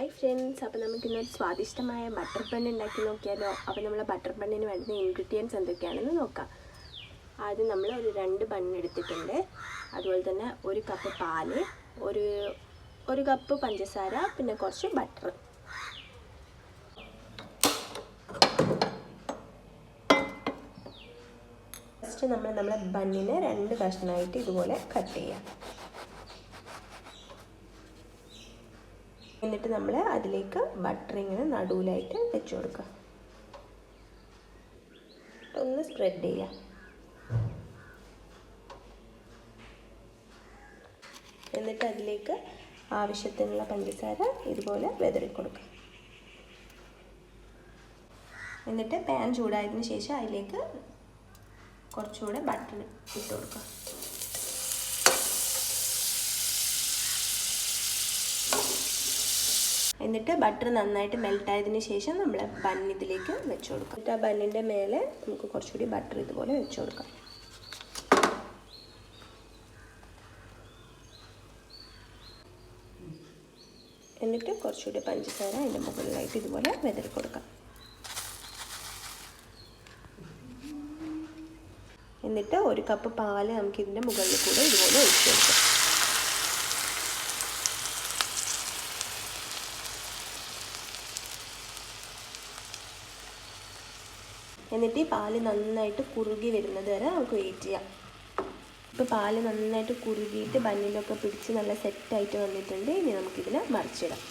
Hi friends അപ്പോൾ നമുക്ക് ഇന്നൊരു സ്വാദിഷ്ടമായ ബട്ടർ ബൺ ഉണ്ടാക്കി നോക്കിയാലോ? അപ്പോൾ നമ്മൾ ബട്ടർ ബണ്ണിന് വേണ്ടുന്ന ഇൻഗ്രീഡിയൻസ് എന്തൊക്കെയാണെന്ന് നോക്കാം. ആദ്യം നമ്മൾ ഒരു രണ്ട് ബൺ എടുത്തിട്ടുണ്ട്. അതുപോലെ തന്നെ ഒരു കപ്പ് പാൽ ഒരു ഒരു കപ്പ് പഞ്ചസാര പിന്നെ കുറച്ച് ബട്ടർ ഫസ്റ്റ് നമ്മൾ നമ്മുടെ ബണ്ണിനെ രണ്ട് കഷ്ണമായിട്ട് ഇതുപോലെ കട്ട് ചെയ്യാം. എന്നിട്ട് നമ്മൾ അതിലേക്ക് ബട്ടർ ഇങ്ങനെ നടുവിലായിട്ട് വെച്ച് കൊടുക്കുക. ഒന്ന് സ്പ്രെഡ് ചെയ്യുക എന്നിട്ട് അതിലേക്ക് ആവശ്യത്തിനുള്ള പഞ്ചസാര ഇതുപോലെ വെതറി കൊടുക്കുക. എന്നിട്ട് പാൻ ചൂടായതിനു ശേഷം അതിലേക്ക് കുറച്ചുകൂടെ ബട്ടർ ഇട്ട് കൊടുക്കുക. എന്നിട്ട് ബട്ടർ നന്നായിട്ട് മെൽറ്റ് ആയതിന് ശേഷം നമ്മൾ ബൺ ഇതിലേക്ക് വെച്ച് കൊടുക്കും. എന്നിട്ട് ആ ബണ്ണിന്റെ മേലെ നമുക്ക് കുറച്ചുകൂടി ബട്ടർ ഇതുപോലെ വെച്ച് കൊടുക്കാം. എന്നിട്ട് കുറച്ചുകൂടി പഞ്ചസാര അതിന്റെ മുകളിലായിട്ട് ഇതുപോലെ വെതറി കൊടുക്കാം. എന്നിട്ട് ഒരു കപ്പ് പാൽ നമുക്ക് ഇതിന്റെ മുകളിൽ കൂടെ ഇതുപോലെ ഒഴിച്ചു കൊടുക്കാം. എന്നിട്ട് ഈ പാൽ നന്നായിട്ട് കുറുകി വരുന്നത് വരെ നമുക്ക് വെയിറ്റ് ചെയ്യാം. ഇപ്പോൾ പാൽ നന്നായിട്ട് കുറുകിയിട്ട് ബണ്ണിലൊക്കെ പിടിച്ച് നല്ല സെറ്റായിട്ട് വന്നിട്ടുണ്ട്. ഇനി നമുക്കിതിനെ മറിച്ചിടാം.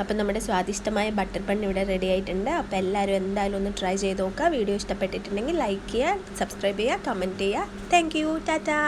അപ്പം നമ്മുടെ സ്വാദിഷ്ടമായ ബട്ടർ ബൺ ഇവിടെ റെഡി ആയിട്ടുണ്ട്. അപ്പോൾ എല്ലാവരും എന്തായാലും ഒന്ന് ട്രൈ ചെയ്ത് നോക്കുക. വീഡിയോ ഇഷ്ടപ്പെട്ടിട്ടുണ്ടെങ്കിൽ ലൈക്ക് ചെയ്യുക സബ്സ്ക്രൈബ് ചെയ്യുക കമന്റ് ചെയ്യുക. Thank you Tata